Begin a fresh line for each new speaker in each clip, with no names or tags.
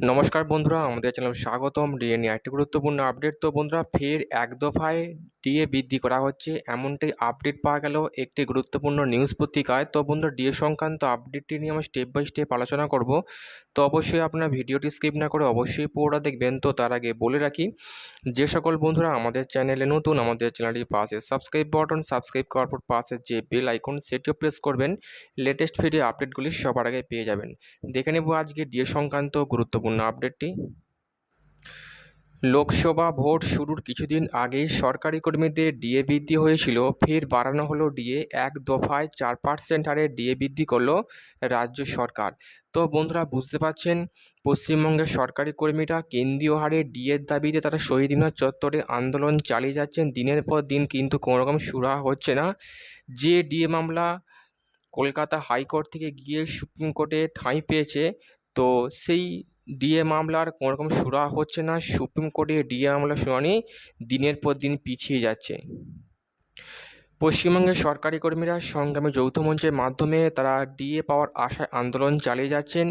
নমস্কার বন্ধুরা আমাদের চ্যানেল স্বাগতম। ডিএনএ একটি গুরুত্বপূর্ণ আপডেট তো বন্ধুরা ফের এক দফায় ডিএ বৃদ্ধি করা হচ্ছে। এমনটাই আপডেট পাওয়া গেল একটি গুরুত্বপূর্ণ নিউজ পত্রিকায়। তো বন্ধুরা ডিএ সংক্রান্ত আপডেটটি নিয়ে আমি স্টেপ বাই স্টেপ আলোচনা করব। তো অবশ্যই আপনার ভিডিওটি স্কিপ না করে অবশ্যই পুরোটা দেখবেন। তো তার আগে বলে রাখি, যে সকল বন্ধুরা আমাদের চ্যানেলে নতুন, আমাদের চ্যানেলটির পাশে সাবস্ক্রাইব বাটন সাবস্ক্রাইব করার পর পাশে যে বেল আইকন সেটিও প্রেস করবেন। লেটেস্ট ভিডিও আপডেটগুলি সবার আগে পেয়ে যাবেন। দেখে নেব আজকে ডিএ সংক্রান্ত গুরুত্বপূর্ণ আপডেটটি লোকসভা ভোট শুরুর কিছুদিন আগেই সরকারি কর্মীদের ডিএ বৃদ্ধি হয়েছিল। ফের বাড়ানো হলো ডিএ। এক দফায় চার পার্সেন্ট হারে ডিএ বৃদ্ধি করল রাজ্য সরকার। তো বন্ধুরা, বুঝতে পারছেন? পশ্চিমবঙ্গের সরকারি কর্মীরা কেন্দ্রীয় হারে ডিএর দাবিতে তারা শহীদ মিনার চত্বরে আন্দোলন চালিয়ে যাচ্ছেন। দিনের পর দিন কিন্তু কোনো রকম সুরাহা হচ্ছে না। যে ডিএ মামলা কলকাতা হাইকোর্ট থেকে গিয়ে সুপ্রিম কোর্টে ঠাঁই পেয়েছে, তো সেই ডিএ মামলার কোনো রকম সুরা হচ্ছে না। সুপ্রিম কোর্টে ডিএ মামলার শুনানি দিনের পর দিন পিছিয়ে যাচ্ছে। পশ্চিমবঙ্গের সরকারি কর্মীরা সংগ্রামী যৌথ মঞ্চের মাধ্যমে তারা ডিএ পাওয়ার আশায় আন্দোলন চালিয়ে যাচ্ছেন।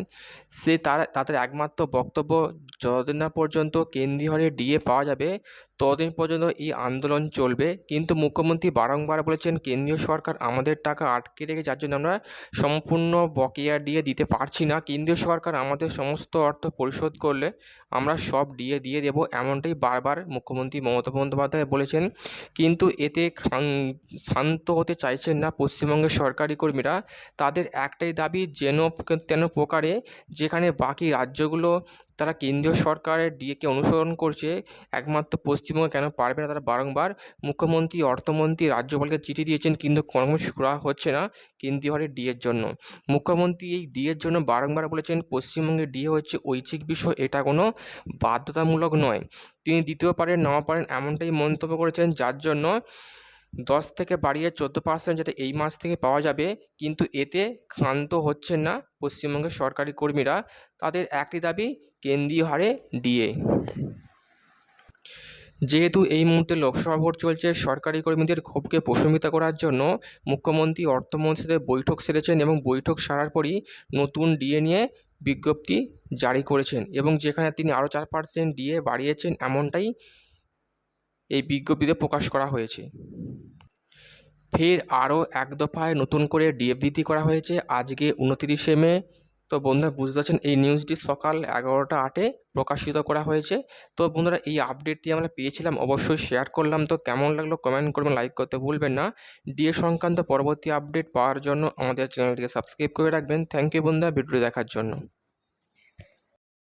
সে তারা, তাদের একমাত্র বক্তব্য, যতদিন না পর্যন্ত কেন্দ্রীয় হারে ডিএ পাওয়া যাবে, ততদিন পর্যন্ত এই আন্দোলন চলবে। কিন্তু মুখ্যমন্ত্রী বারংবার বলেছেন, কেন্দ্রীয় সরকার আমাদের টাকা আটকে রেখে যার জন্য আমরা সম্পূর্ণ বকেয়া ডিএ দিতে পারছি না। কেন্দ্রীয় সরকার আমাদের সমস্ত অর্থ পরিশোধ করলে আমরা সব ডিএ দিয়ে দেবো। এমনটাই বারবার মুখ্যমন্ত্রী মমতা বন্দ্যোপাধ্যায় বলেছেন। কিন্তু এতে শান্ত হতে চাইছেন না পশ্চিমবঙ্গের সরকারি কর্মীরা। তাদের একটাই দাবি, যেন তেন প্রকারে যেখানে বাকি রাজ্যগুলো তারা কেন্দ্রীয় সরকারের ডিএকে অনুসরণ করছে, একমাত্র পশ্চিমবঙ্গ কেন পারবে না তারা বারংবার। মুখ্যমন্ত্রী, অর্থমন্ত্রী, রাজ্যপালকে চিঠি দিয়েছেন, কিন্তু কোনো সুরা হচ্ছে না কেন্দ্রীয় হারে ডিএর জন্য। মুখ্যমন্ত্রী এই ডিএর জন্য বারংবার বলেছেন, পশ্চিমবঙ্গের ডিএ হচ্ছে ঐচ্ছিক বিষয়, এটা কোনো বাধ্যতামূলক নয়। তিনি দিতেও পারেন নাও পারেন এমনটাই মন্তব্য করেছেন, যার জন্য দশ থেকে বাড়িয়ে চোদ্দ পার্সেন্ট যেটা এই মাস থেকে পাওয়া যাবে, কিন্তু এতে ক্ষান্ত হচ্ছেন না পশ্চিমবঙ্গের সরকারি কর্মীরা। তাদের একটি দাবি, কেন্দ্রীয় হারে ডিএ। যেহেতু এই মুহূর্তে লোকসভা ভোট চলছে, সরকারি কর্মীদের ক্ষোভকে প্রশমিত করার জন্য মুখ্যমন্ত্রী অর্থমন্ত্রীদের বৈঠক সেরেছেন এবং বৈঠক সারার পরই নতুন ডিএ নিয়ে বিজ্ঞপ্তি জারি করেছেন এবং যেখানে তিনি আরও চার পার্সেন্ট ডিএ বাড়িয়েছেন, এমনটাই এই বিজ্ঞপ্তিতে প্রকাশ করা হয়েছে। ফের আরও এক দফায় নতুন করে ডিএ বৃদ্ধি করা হয়েছে। আজকে উনতিরিশে মে, তো বন্ধুরা বুঝতে পারছেন, এই নিউজটি সকাল এগারোটা আটে প্রকাশিত করা হয়েছে। তো বন্ধুরা, এই আপডেটটি আমরা পেয়েছিলাম, অবশ্যই শেয়ার করলাম। তো কেমন লাগল কমেন্ট করবেন, লাইক করতে ভুলবেন না। ডিএ সংক্রান্ত পরবর্তী আপডেট পাওয়ার জন্য আমাদের চ্যানেলটিকে সাবস্ক্রাইব করে রাখবেন। থ্যাংক ইউ বন্ধুরা ভিডিও দেখার জন্য।